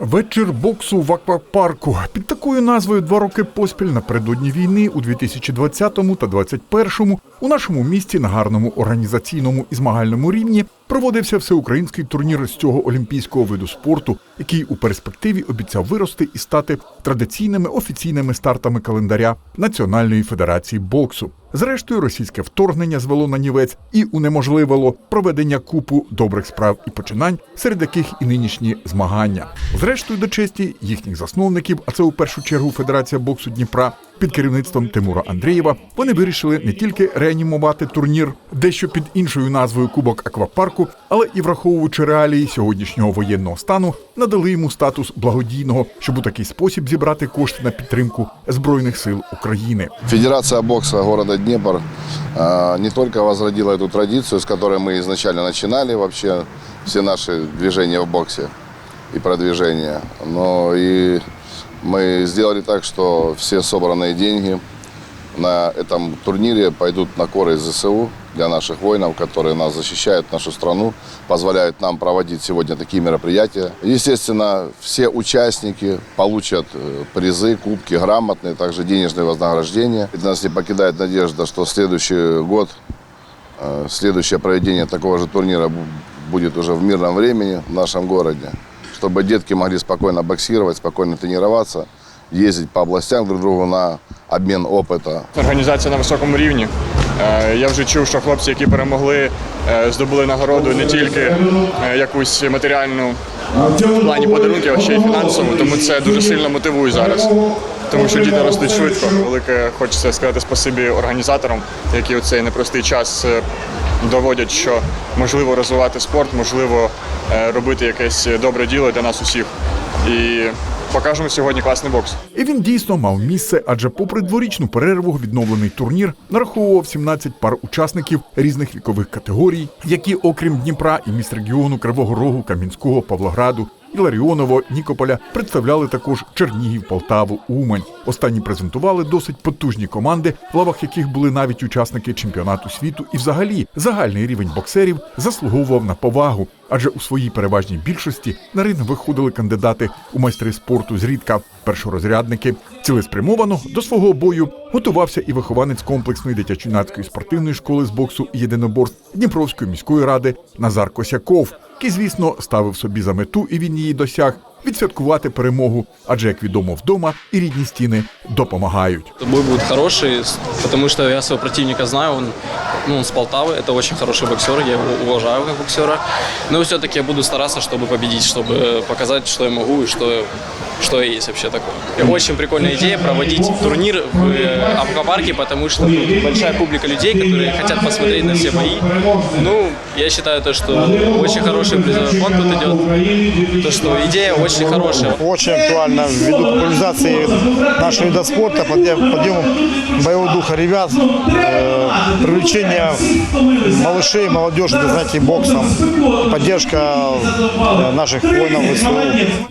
Вечір боксу в аквапарку. Під такою назвою два роки поспіль напередодні війни у 2020 та 2021 у нашому місті на гарному організаційному і змагальному рівні проводився всеукраїнський турнір з цього олімпійського виду спорту, який у перспективі обіцяв вирости і стати традиційними офіційними стартами календаря Національної федерації боксу. Зрештою, російське вторгнення звело на нівець і унеможливило проведення купу добрих справ і починань, серед яких і нинішні змагання. Зрештою, до честі їхніх засновників, а це у першу чергу Федерація боксу Дніпра Під керівництвом Тимура Андрієва вони вирішили не тільки реанімувати турнір, дещо під іншою назвою Кубок Аквапарку, але і враховуючи реалії сьогоднішнього воєнного стану, надали йому статус благодійного, щоб у такий спосіб зібрати кошти на підтримку збройних сил України. Федерация бокса города Днепр э, не только возродила эту традицию, с которой мы изначально начинали вообще все наши движения в боксе и продвижения, но и мы сделали так, что все собранные деньги на этом турнире пойдут на коры ЗСУ для наших воинов, которые нас защищают, нашу страну, позволяют нам проводить сегодня такие мероприятия. Естественно, все участники получат э, призы, кубки, грамотные, также денежные вознаграждения. И нас не покидает надежда, что следующий год, э, следующее проведение такого же турнира бу- будет уже в мирном времени в нашем городе, чтобы детки могли спокойно боксировать, спокойно тренироваться, ездить по областям друг другу на обмен опыта, Організація на високому рівні. Е, Я вже чув, що хлопці, які перемогли, е, здобули нагороду не тільки е, якусь матеріальну в плані подарунків, а ще й фінансову. Тому це дуже сильно мотивує зараз. Тому що діти ростуть швидко. Велике хочеться сказати спасибі організаторам, які у цей непростий час доводять, що можливо розвивати спорт, можливо е, робити якесь добре діло для нас усіх. І покажемо сьогодні класний бокс. І він дійсно мав місце, адже попри дворічну перерву відновлений турнір нараховував 17 пар учасників різних вікових категорій, які, окрім Дніпра і міст регіону Кривого Рогу, Кам'янського, Павлограду. Іларіоново, Нікополя представляли також Чернігів, Полтаву, Умань. Останні презентували досить потужні команди, в лавах яких були навіть учасники чемпіонату світу. І взагалі загальний рівень боксерів заслуговував на повагу, адже у своїй переважній більшості на ринг виходили кандидати у майстри спорту зрідка, першорозрядники. Цілеспрямовано до свого бою готувався і вихованець комплексної дитячо-юнацької спортивної школи з боксу і єдиноборств Дніпровської міської ради Назар Косяков, який, звісно, ставив собі за мету і він її досяг відсвяткувати перемогу, адже як відомо вдома і рідні стіни допомагають. Бой будет хороший, с- потому что я своего противника знаю, он, ну, он с Полтавы, это очень хороший боксер, я его уважаю как боксера. Но все-таки я буду стараться, чтобы победить, чтобы показать, что я могу и что, что я есть вообще такое. И очень прикольная идея проводить турнир в э, аквапарке, потому что ну, большая публика людей, которые хотят посмотреть на все бои. Ну, я считаю то, что очень хороший призовой фонд тут идет, то, что идея очень хорошая. Очень актуально ввиду популяризации нашего вида спорта, подъем, подъем боевого духа ребят, э, привлечение малышей, молодежи для занятий боксом, поддержка э, наших воинов ВСУ.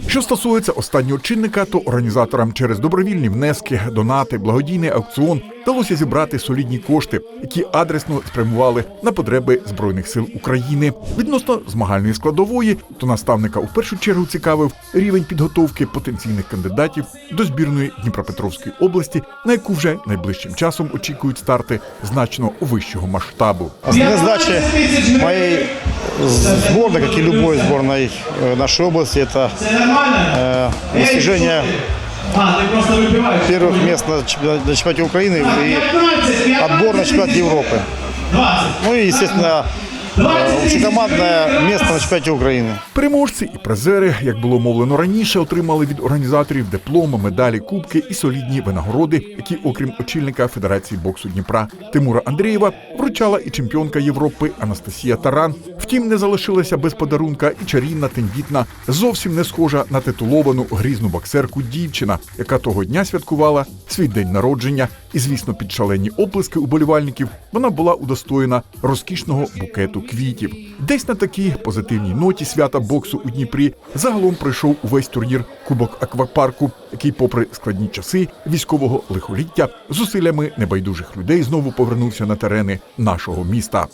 Що стосується останнього чинника, то організаторам через добровільні внески, донати, благодійний аукціон вдалося зібрати солідні кошти, які адресно спрямували на потреби збройних сил України. Відносно змагальної складової, то наставника у першу чергу цікавив рівень підготовки потенційних кандидатів до збірної Дніпропетровської області, на яку вже найближчим часом очікують старти значно вищого масштабу. Основные задачи моей сборной, как и любой сборной э, нашей области, это э, достижение первых мест на чемпионате, на чемпионате Украины и отбор на чемпионат Европы. Ну и, естественно, э, общекомандное на чемпіонаті України. Переможці і призери, як було мовлено раніше, отримали від організаторів дипломи, медалі, кубки і солідні винагороди, які, окрім очільника Федерації боксу Дніпра Тимура Андрієва, вручала і чемпіонка Європи Анастасія Таран. Втім, не залишилася без подарунка і чарівна тендітна, зовсім не схожа на титуловану грізну боксерку дівчина, яка того дня святкувала свій день народження. І, звісно, під шалені оплески уболівальників вона була удостоєна розкішного букету квітів. Десь на такій позитивній ноті свята боксу у Дніпрі загалом пройшов увесь турнір Кубок Аквапарку, який, попри складні часи військового лихоліття, зусиллями небайдужих людей знову повернувся на терени нашого міста.